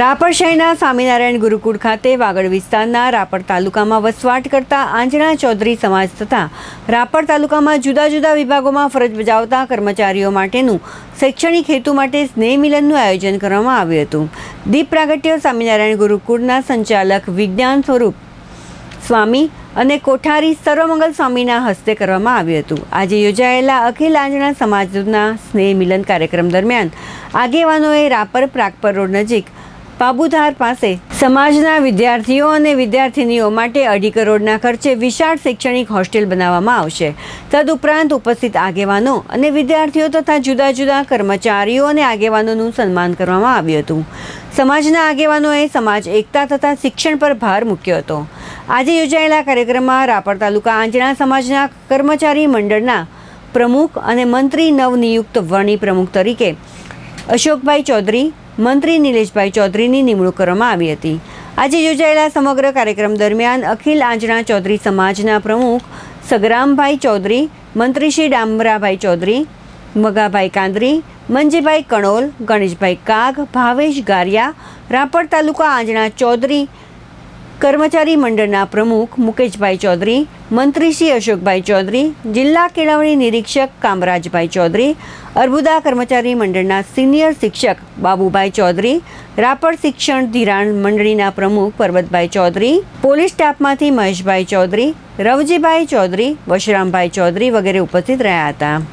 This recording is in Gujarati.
રાપર શહેરના સ્વામિનારાયણ ગુરુકુળ ખાતે વાગડ વિસ્તારના રાપર તાલુકામાં વસવાટ કરતા આંજણા ચૌધરી સમાજ તથા રાપર તાલુકામાં જુદા જુદા વિભાગોમાં ફરજ બજાવતા કર્મચારીઓ માટેનું શૈક્ષણિક હેતુ માટે સ્નેહ મિલનનું આયોજન કરવામાં આવ્યું હતું. દીપ પ્રાગટ્ય સ્વામિનારાયણ ગુરુકુળના સંચાલક વિજ્ઞાન સ્વરૂપ સ્વામી અને કોઠારી સર્વમંગલ સ્વામીના હસ્તે કરવામાં આવ્યું હતું. આજે યોજાયેલા અખિલ આંજણા સમાજના સ્નેહ મિલન કાર્યક્રમ દરમિયાન આગેવાનોએ રાપર પ્રાગપર રોડ નજીક પાબુધાર પાસે સમાજના વિદ્યાર્થીઓ અને વિદ્યાર્થિનીઓ માટે અઢી કરોડના ખર્ચે વિશાળ શૈક્ષણિક હોસ્ટેલ બનાવવામાં આવશે. તદુપરાંત ઉપસ્થિત આગેવાનો અને વિદ્યાર્થીઓ તથા જુદા જુદા કર્મચારીઓ અને આગેવાનોનું સન્માન કરવામાં આવ્યું હતું. સમાજના આગેવાનોએ સમાજ, એકતા તથા શિક્ષણ પર ભાર મૂક્યો હતો. આજે યોજાયેલા કાર્યક્રમમાં રાપર તાલુકા આંજણા સમાજના કર્મચારી મંડળના પ્રમુખ અને મંત્રી નવનિયુક્ત વણી પ્રમુખ તરીકે અશોકભાઈ ચૌધરી મંત્રી નિલેશભાઈ ચૌધરીની નિમણૂક કરવામાં આવી હતી. આજે યોજાયેલા સમગ્ર કાર્યક્રમ દરમિયાન અખિલ આંજણા ચૌધરી સમાજના પ્રમુખ, સગરામભાઈ ચૌધરી, મંત્રી શ્રી ડામરાભાઈ ચૌધરી, મગાભાઈ કાંદરી, મંજીભાઈ કણોલ, ગણેશભાઈ કાગ, ભાવેશ ગારિયા, રાપર તાલુકા આંજણા ચૌધરી કર્મચારી મંડળના પ્રમુખ મુકેશભાઈ ચૌધરી, મંત્રી શ્રી અશોકભાઈ ચૌધરી, જિલ્લા કેળવણી નિરીક્ષક કામરાજભાઈ ચૌધરી, અર્બુદા કર્મચારી મંડળના સિનિયર શિક્ષક બાબુભાઈ ચૌધરી, રાપર શિક્ષણ ધિરાણ મંડળીના પ્રમુખ પરબતભાઈ ચૌધરી, પોલીસ સ્ટાફમાંથી મહેશભાઈ ચૌધરી, રવજીભાઈ ચૌધરી, વશરામભાઈ ચૌધરી વગેરે ઉપસ્થિત રહ્યા હતા.